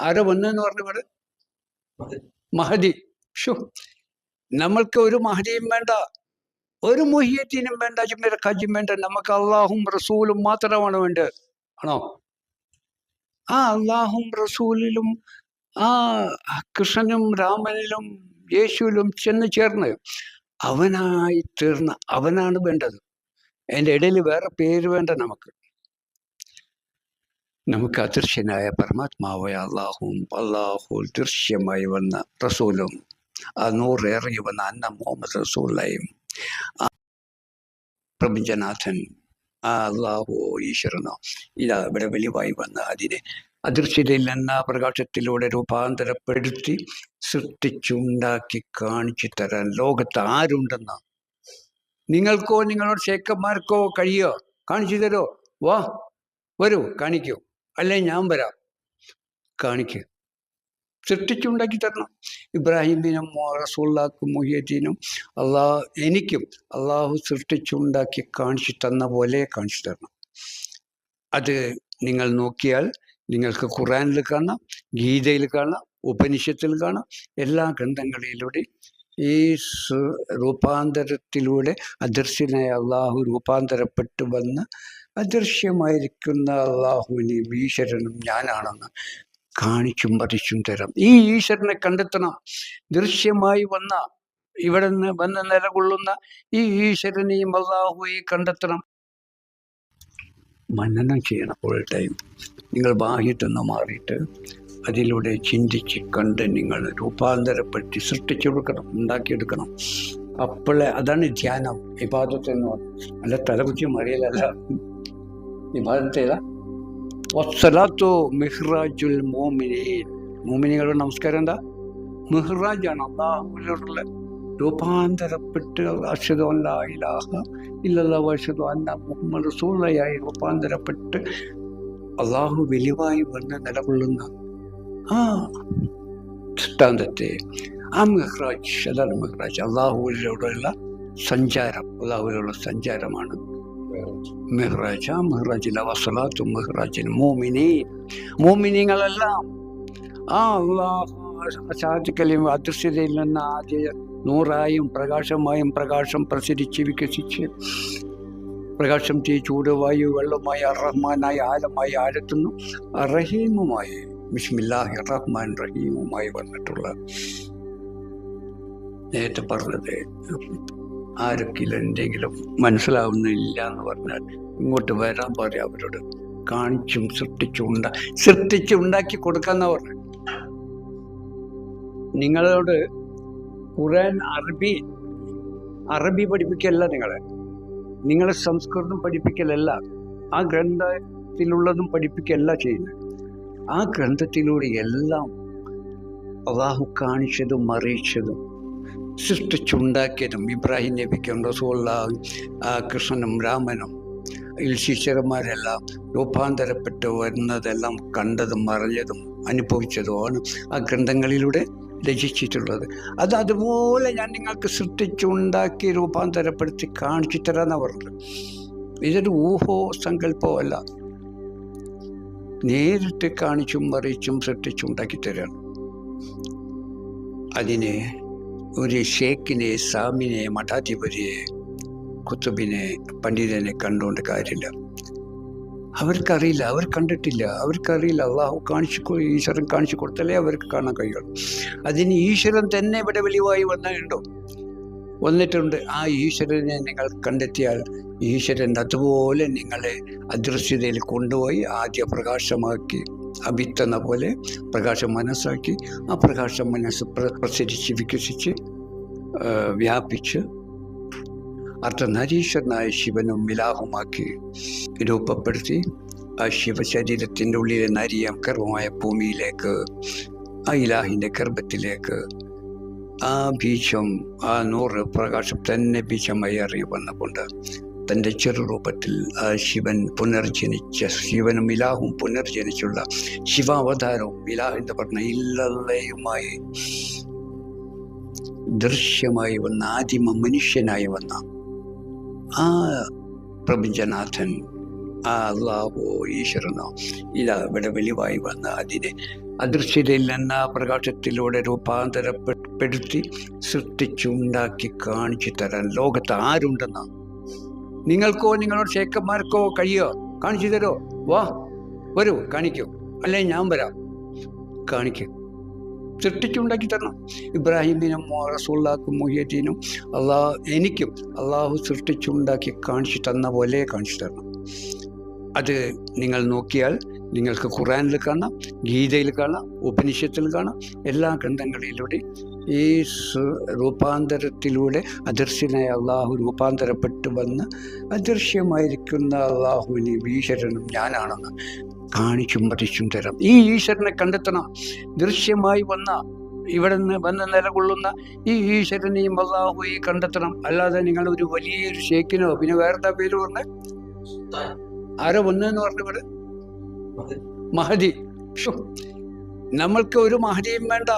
ആരോ വന്നെന്ന് പറഞ്ഞവര് മഹദി. ഷോ. നമ്മൾക്ക് ഒരു മഹദിയും വേണ്ട ഒരു മുഹിയത്തിനും വേണ്ട അജ്മീർ ഖാജിയും വേണ്ട. നമുക്ക് അള്ളാഹും റസൂലും മാത്രമാണ് വേണ്ടത്. ആണോ? ആ അള്ളാഹും റസൂലിലും ആ കൃഷ്ണനും രാമനിലും യേശുവിലും ചെന്ന് ചേർന്ന് അവനായി തീർന്ന അവനാണ് വേണ്ടത്. എന്റെ ഇടയിൽ വേറെ പേര് വേണ്ട നമുക്ക്. നമുക്ക് അദൃശ്യനായ പരമാത്മാവായ അള്ളാഹുവും അള്ളാഹു ദൃശ്യമായി വന്ന റസൂലും ആ നൂറ് ഇറങ്ങി വന്ന അന്ന മുഹമ്മദ് റസൂലായും പ്രപഞ്ചനാഥൻ ആ അള്ളാഹു ഈശ്വരനോ ഇതാ ഇവിടെ വെളിവായി വന്ന അതിനെ അദൃശ്യതയിൽ നിന്ന് ആ പ്രകാശത്തിലൂടെ രൂപാന്തരപ്പെടുത്തി സൃഷ്ടിച്ചുണ്ടാക്കി കാണിച്ചു തരാൻ ലോകത്ത് ആരുണ്ടെന്ന? നിങ്ങൾക്കോ നിങ്ങളുടെ ശേഖന്മാർക്കോ കഴിയോ? കാണിച്ചു തരോ വാ വരൂ കാണിക്കൂ. അല്ലെ ഞാൻ വരാം. കാണിക്കുക സൃഷ്ടിച്ചുണ്ടാക്കി തരണം. ഇബ്രാഹിമിനും റസൂള്ളാക്കും മുഹിയത്തിനും അള്ളാഹ് എനിക്കും അള്ളാഹു സൃഷ്ടിച്ചുണ്ടാക്കി കാണിച്ചു തന്ന പോലെ കാണിച്ചു തരണം. അത് നിങ്ങൾ നോക്കിയാൽ നിങ്ങൾക്ക് ഖുറാനിൽ കാണാം ഗീതയിൽ കാണാം ഉപനിഷത്തിൽ കാണാം എല്ലാ ഗ്രന്ഥങ്ങളിലൂടെ ഈ രൂപാന്തരത്തിലൂടെ അദൃശ്യനായ അള്ളാഹു രൂപാന്തരപ്പെട്ടു വന്ന് അദൃശ്യമായിരിക്കുന്ന അള്ളാഹുവിനെയും ഈശ്വരനും ഞാനാണെന്ന് കാണിച്ചും പതിച്ചും തരാം. ഈ ഈശ്വരനെ കണ്ടെത്തണം. ദൃശ്യമായി വന്ന ഇവിടെ നിന്ന് വന്ന് നിലകൊള്ളുന്ന ഈ ഈശ്വരനെയും അള്ളാഹുവെയും കണ്ടെത്തണം. മനനം ചെയ്യണം ഫുൾ ടൈം നിങ്ങൾ ബാഹ്യത്തുനിന്ന് മാറിയിട്ട് അതിലൂടെ ചിന്തിച്ച് കണ്ട് നിങ്ങൾ രൂപാന്തരപ്പെടുത്തി സൃഷ്ടിച്ചു കൊടുക്കണം ഉണ്ടാക്കിയെടുക്കണം. അപ്പോഴേ അതാണ് ധ്യാനം. വിവാദത്തെന്ന് എന്ന് അല്ല തലകുറ്റി മറിയലല്ല. ഏതാ വസ്സലാത്തു മെഹ്റാജുൽ മോമിനീൻ. മോമിനികളുടെ നമസ്കാരം എന്താ? മെഹ്റാജാണ് അള്ളാഹുലുള്ള രൂപാന്തരപ്പെട്ട് അഷദു അല്ലാ ഇലാഹ ഇല്ലല്ലാ വഷദു അന്ന മുഹമ്മദ് സൂള്ളയായി രൂപാന്തരപ്പെട്ട് അള്ളാഹു വെളിവായി വന്ന് നിലകൊള്ളുന്ന ആ ദൃഷ്ടാന്തത്തെ ആ മെഹ്റാജ് അതാണ് മെഹ്റാജ് അള്ളാഹുവിലൂടെയുള്ള സഞ്ചാരം അള്ളാഹുവിലുള്ള സഞ്ചാരമാണ് മെഹ്റാജ് മെഹ്റാജിൽ മെഹ്റാജിലെ വസലാത്തും മെഹ്റാജിന് മോമിനി മോമിനിങ്ങളെല്ലാം ആ അള്ളാഹു സാധിക്കലും അദൃശ്യതയിൽ നിന്ന് ആദ്യ നൂറായും പ്രകാശമായും പ്രകാശം പ്രസരിച്ച് വികസിച്ച് പ്രകാശം തീ ചൂട് വായു വെള്ളമായി അറഹ്മാനായി ആലമായി ആഴത്തുന്നു റഹീമുമായി ബിസ്മില്ലാഹി റഹ്മാൻ റഹീമുമായി വന്നിട്ടുള്ള നേരത്തെ പറഞ്ഞത് ആരൊക്കെയും എന്തെങ്കിലും മനസ്സിലാവുന്നില്ല എന്ന് പറഞ്ഞാൽ ഇങ്ങോട്ട് വരാൻ പറയാം അവരോട്. കാണിച്ചും സൃഷ്ടിച്ചും ഉണ്ടാ സൃഷ്ടിച്ച് ഉണ്ടാക്കി കൊടുക്കാന്ന പറഞ്ഞു. നിങ്ങളോട് ഖുറാൻ അറബി അറബി പഠിപ്പിക്കല്ല നിങ്ങളെ. നിങ്ങളെ സംസ്കൃതം പഠിപ്പിക്കലല്ല. ആ ഗ്രന്ഥത്തിലുള്ളതും പഠിപ്പിക്കല്ല ചെയ്യുന്നത് ആ ഗ്രന്ഥത്തിലൂടെ എല്ലാം അള്ളാഹു കാണിച്ചതും അറിയിച്ചതും സൃഷ്ടിച്ചുണ്ടാക്കിയതും ഇബ്രാഹിം നബിക്കും റസൂള്ള കൃഷ്ണനും രാമനും ഈ ശിഷ്യന്മാരെല്ലാം രൂപാന്തരപ്പെട്ട് വരുന്നതെല്ലാം കണ്ടതും അറിഞ്ഞതും അനുഭവിച്ചതുമാണ് ആ ഗ്രന്ഥങ്ങളിലൂടെ രചിച്ചിട്ടുള്ളത്. അത് അതുപോലെ ഞാൻ നിങ്ങൾക്ക് സൃഷ്ടിച്ചുണ്ടാക്കി രൂപാന്തരപ്പെടുത്തി കാണിച്ചു തരാമെന്നാണ് പറഞ്ഞത്. ഇതൊരു ഊഹോ സങ്കല്പോ അല്ല. നേരിട്ട് കാണിച്ചും അറിയിച്ചും സൃഷ്ടിച്ചുണ്ടാക്കി തരാണ്. അതിന് ഒരു ഷേഖിനെ സാമിനെ മഠാധിപതിയെ കുത്തുബിനെ പണ്ഡിതനെ കണ്ടുകൊണ്ട് കാര്യമില്ല. അവർക്കറിയില്ല അവർ കണ്ടിട്ടില്ല. അവർക്കറിയില്ല അള്ളാഹു കാണിച്ചു ഈശ്വരൻ കാണിച്ചു കൊടുത്തല്ലേ അവർക്ക് കാണാൻ കഴിയുള്ളൂ. അതിന് ഈശ്വരൻ തന്നെ ഇവിടെ വെളിവായി വന്നിട്ടുണ്ടോ. വന്നിട്ടുണ്ട്. ആ ഈശ്വരനെ നിങ്ങൾ കണ്ടെത്തിയാൽ ഈശ്വരൻ അതുപോലെ നിങ്ങളെ അദൃശ്യതയിൽ കൊണ്ടുപോയി ആദ്യ പ്രകാശമാക്കി അഭിത്തെന്ന പോലെ പ്രകാശം മനസ്സാക്കി ആ പ്രകാശം മനസ്സ് പ്ര- പ്രസരിച്ച് വികസിച്ച് വ്യാപിച്ച് അർദ്ധനരീശ്വരനായ ശിവനും മിലാഹുമാക്കി രൂപപ്പെടുത്തി ആ ശിവശരീരത്തിന്റെ ഉള്ളിലെ നരിയം ഗർഭമായ ഭൂമിയിലേക്ക് ആ ഇലാഹിന്റെ ഗർഭത്തിലേക്ക് ആ ബീജം ആ നൂറ് പ്രകാശം തന്നെ ബീജമായി അറിയി വന്നുകൊണ്ട് തന്റെ ചെറുരൂപത്തിൽ ശിവൻ പുനർജനിച്ച ശിവനും ഇലാഹും പുനർജനിച്ചുള്ള ശിവാവതാരവും ഇലാഹിന്റെ പറഞ്ഞ ഇല്ലയുമായി ദൃശ്യമായി വന്ന ആദിമ മനുഷ്യനായി വന്ന ആ പ്രപഞ്ചനാഥൻ ആ അള്ളാഹോ ഈശ്വരനോ ഇതാ ഇവിടെ വെളിവായി വന്ന അതിനെ അദൃശ്യതയിൽ നിന്ന് ആ പ്രകാശത്തിലൂടെ രൂപാന്തരപ്പെടുത്തി സൃഷ്ടിച്ചുണ്ടാക്കി കാണിച്ചു തരാൻ ലോകത്ത് ആരുണ്ടെന്നാ നിങ്ങൾക്കോ നിങ്ങളുടെ ശേഖന്മാർക്കോ കഴിയോ? കാണിച്ചു തരോ? വാ വരൂ കാണിക്കൂ. അല്ലെ ഞാൻ വരാം. കാണിക്കും. സൃഷ്ടിച്ചുണ്ടാക്കി തരണം. ഇബ്രാഹിമിനും റസൂള്ളാക്കും മുഹിയത്തിനും അള്ളാഹ് എനിക്കും അള്ളാഹു സൃഷ്ടിച്ചുണ്ടാക്കി കാണിച്ചു തന്ന പോലെ കാണിച്ചു തരണം. അത് നിങ്ങൾ നോക്കിയാൽ നിങ്ങൾക്ക് ഖുറാനിൽ കാണാം ഗീതയിൽ കാണാം ഉപനിഷത്തിൽ കാണാം എല്ലാ ഗ്രന്ഥങ്ങളിലൂടെ ഈ രൂപാന്തരത്തിലൂടെ അദൃശ്യനായ അള്ളാഹു രൂപാന്തരപ്പെട്ട് വന്ന് അദൃശ്യമായിരിക്കുന്ന അള്ളാഹുവിനെ ഈശ്വരനും ഞാനാണെന്ന് കാണിച്ചും പതിച്ചും തരാം. ഈ ഈശ്വരനെ കണ്ടെത്തണം. ദൃശ്യമായി വന്ന ഇവിടെ നിന്ന് വന്ന് നിലകൊള്ളുന്ന ഈ ഈശ്വരനെയും അള്ളാഹുയെയും കണ്ടെത്തണം. അല്ലാതെ നിങ്ങൾ ഒരു വലിയൊരു ഷേക്കിനോ പിന്നെ വേറെന്താ പേര് പറഞ്ഞ? ആരോ വന്നെന്ന് പറഞ്ഞവര് മഹദി. മഹതി നമ്മൾക്ക് ഒരു മഹദിയും വേണ്ട.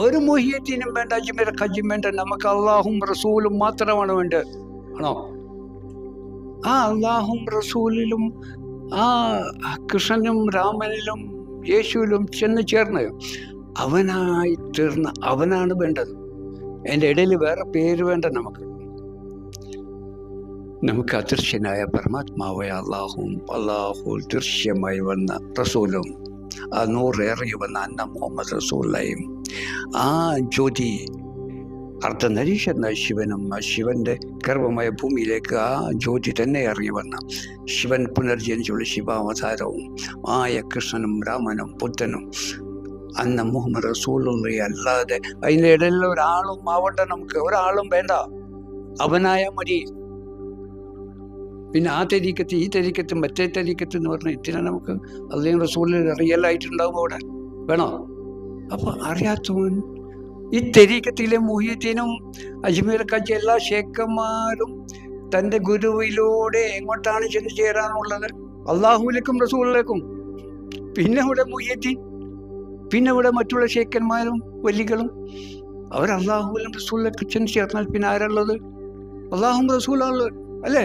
ഒരു മുഹിയത്തിനും വേണ്ട അജ്മീർ ഖജ്ജും വേണ്ട നമുക്ക് അള്ളാഹും റസൂലും മാത്രമാണ് വേണ്ടത്. ആണോ? ആ അള്ളാഹും റസൂലിലും ആ കൃഷ്ണനും രാമനിലും യേശുവിലും ചെന്ന് ചേർന്ന് അവനായി തീർന്ന അവനാണ് വേണ്ടത്. എന്റെ ഇടയിൽ വേറെ പേര് വേണ്ട നമുക്ക്. നമുക്ക് അദൃശ്യനായ പരമാത്മാവായ അള്ളാഹും അള്ളാഹു ദൃശ്യമായി വന്ന റസൂലും ആ നൂറേറി വന്ന അന്ന മുഹമ്മദ് റസൂലയും ആ ജ്യോതി അർദ്ധനരീശെന്ന ശിവനും ആ ശിവന്റെ ഗർഭമായ ഭൂമിയിലേക്ക് ആ ജ്യോതി തന്നെ ഇറങ്ങി വന്ന ശിവൻ പുനർജനിച്ചുള്ള ശിവാവതാരവും ആയ കൃഷ്ണനും രാമനും ബുദ്ധനും അന്ന മുഹമ്മദ് റസൂലുള്ള അല്ലാതെ അതിന്റെ ഇടയിൽ ഒരാളും ആവണ്ട നമുക്ക്. ഒരാളും വേണ്ട. അവനായ മതി. പിന്നെ ആ തെരീക്കത്ത് ഈ തെരീക്കത്ത് മറ്റേ തെരീക്കത്ത് എന്ന് പറഞ്ഞാൽ ഇത്തിരി നമുക്ക് അല്ലെങ്കിൽ റസൂലിൽ റിയൽ ആയിട്ടുണ്ടാവും അവിടെ. വേണോ? അപ്പൊ അറിയാത്തവൻ ഈ തെരീക്കത്തിലെ മുഹിയത്തിനും അജ്മീർ കജ്ജ എല്ലാ ഷേഖന്മാരും തന്റെ ഗുരുവിലൂടെ എങ്ങോട്ടാണ് ചെന്ന് ചേരാനുള്ളത്? അള്ളാഹുലേക്കും റസൂലേക്കും പിന്നെ ഇവിടെ മുഹിയത്തീൻ പിന്നെ ഇവിടെ മറ്റുള്ള ഷേഖന്മാരും വലികളും. അവർ അള്ളാഹുലും റസൂലിലേക്ക് ചെന്ന് ചേർന്നാൽ പിന്നെ ആരുള്ളത് അള്ളാഹും റസൂലാണുള്ളത് അല്ലേ?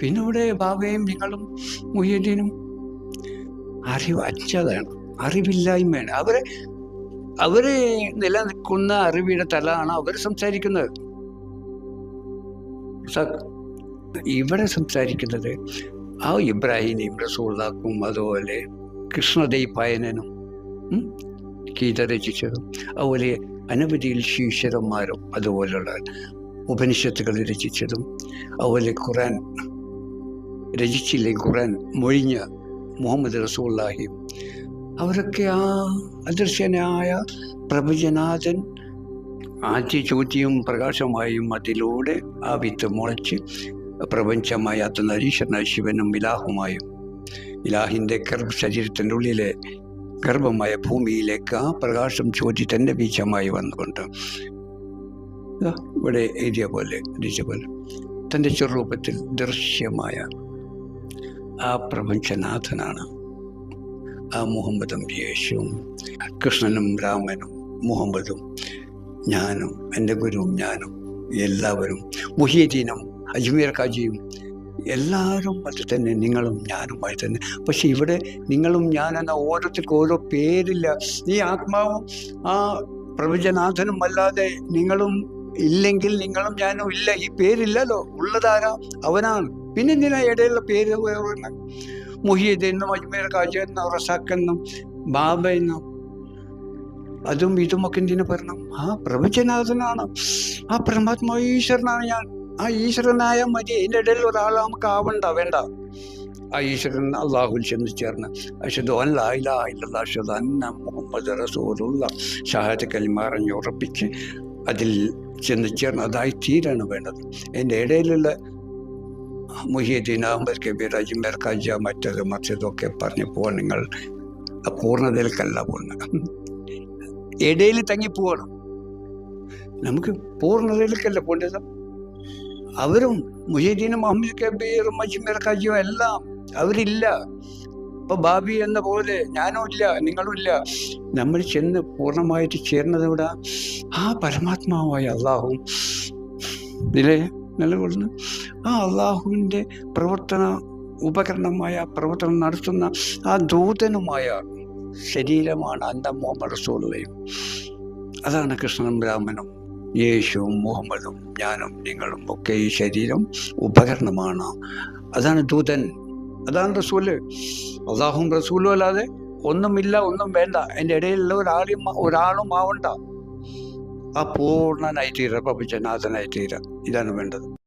പിന്നെ ഇവിടെ ബാബയും നിങ്ങളും മുയ്യദ്ദീനും അറിവ് അച്ഛതാണ് അറിവില്ലായ്മയാണ്. അവരെ അവർ നിലനിൽക്കുന്ന അറിവിയുടെ തലാണ് അവർ സംസാരിക്കുന്നത്. ഇവിടെ സംസാരിക്കുന്നത് ആ ഇബ്രാഹിനെയും റസൂള്ളാക്കും അതുപോലെ കൃഷ്ണദൈപായനും ഉം, ഗീത രചിച്ചതും അതുപോലെ അനവധിയിൽ ശീശ്വരന്മാരും അതുപോലുള്ള ഉപനിഷത്തുകൾ രചിച്ചതും അതുപോലെ ഖുറാൻ രചിച്ചില്ലേ ഖുറാൻ മൊഴിഞ്ഞ മുഹമ്മദ് റസൂല്ലാഹിയും അവരൊക്കെ ആ അദൃശ്യനായ പ്രഭുജനാഥൻ ആദ്യ ചോദ്യവും പ്രകാശമായും അതിലൂടെ ആ വിത്ത് മുളച്ച് പ്രപഞ്ചമായ അത്തനരീശ്വരന ശിവനും ഇലാഹുമായും ഇലാഹിന്റെ ഗർഭ ശരീരത്തിന്റെ ഉള്ളിലെ ഗർഭമായ ഭൂമിയിലേക്ക് ആ പ്രകാശം ചോദ്യ തന്റെ ബീജമായി വന്നുകൊണ്ട്. ഇവിടെ എഴുതിയ പോലെ എഴുതിയ പോലെ. തന്റെ ചെറുരൂപത്തിൽ ദൃശ്യമായ ആ പ്രപഞ്ചനാഥനാണ്. ആ മുഹമ്മദും യേശുവും കൃഷ്ണനും രാമനും മുഹമ്മദും ഞാനും എന്റെ ഗുരുവും ഞാനും എല്ലാവരും മുഹീദീനും അജ്മീർ കാജിയും എല്ലാവരും അത് തന്നെ നിങ്ങളും ഞാനുമായി തന്നെ. പക്ഷെ ഇവിടെ നിങ്ങളും ഞാനെന്ന ഓരോരുത്തർക്കും ഓരോ പേരില്ല. ഈ ആത്മാവും ആ പ്രവചനാഥനും അല്ലാതെ നിങ്ങളും ഇല്ലെങ്കിൽ നിങ്ങളും ഞാനും ഇല്ല. ഈ പേരില്ലല്ലോ. ഉള്ളതാരാ? അവനാണ്. പിന്നെ ഇടയിലുള്ള പേര് വേറെ എന്നും അജ്മീർ കാജ എന്നും റസാക്കെന്നും ബാബ എന്നും അതും ഇതുമൊക്കെ എന്തിനു പറഞ്ഞു ആ പ്രപഞ്ചനാഥനാണ്. ആ പരമാത്മാ ഈശ്വരനാണ് ഞാൻ. ആ ഈശ്വരനായ മതി. എന്റെ ഇടയിൽ ഒരാൾ നമുക്ക് ആവണ്ട വേണ്ട. ആ ഈശ്വരൻ അള്ളാഹുൽ ചെന്ന് ചേർന്ന് അഷദു കലിമാറഞ്ഞ് ഉറപ്പിച്ച് അതിൽ ചെന്ന് ചേർന്ന് അതായി തീരാണ് വേണ്ടത്. എന്റെ ഇടയിലുള്ള അജ്മീർ ഖാജ മറ്റത് പറഞ്ഞ് പോവാൻ നിങ്ങൾ പൂർണതയിലേക്കല്ല പോകുന്നത് ഇടയിൽ തങ്ങിപ്പോകണം നമുക്ക് പൂർണതയിലേക്കല്ല പോകേണ്ടത് അവരും മുഹീദ്ദീനും അഹമ്മദ് കബീറും അജ്മീർ ഖാജിയും എല്ലാം അവരില്ല ഇപ്പൊ ബാബി എന്ന പോലെ ഞാനും ഇല്ല നിങ്ങളും ഇല്ല നമ്മൾ ചെന്ന് പൂർണമായിട്ട് ചേർന്നത് ഇവിടെ ആ പരമാത്മാവായ അള്ളാഹും ഇതിലെ നിലകൊള്ളുന്ന. ആ അള്ളാഹുവിന്റെ പ്രവർത്തന ഉപകരണമായ പ്രവർത്തനം നടത്തുന്ന ആ ദൂതനുമായ ശരീരമാണ് അന്ത മുഹമ്മദ് സോളുവയും അതാണ് കൃഷ്ണനും രാമനും യേശുവും മുഹമ്മദും ഞാനും നിങ്ങളും ഒക്കെ ഈ ശരീരം ഉപകരണമാണ്. അതാണ് ദൂതൻ. അതാണ് റസൂൽ. അള്ളാഹും റസൂലും അല്ലാതെ ഒന്നുമില്ല ഒന്നും വേണ്ട. എന്റെ ഇടയിലുള്ള ഒരാളും ഒരാളും ആവണ്ട. ആ പൂർണനായി തീരുക പ്രപഞ്ചനാഥനായി തീരുക ഇതാണ് വേണ്ടത്.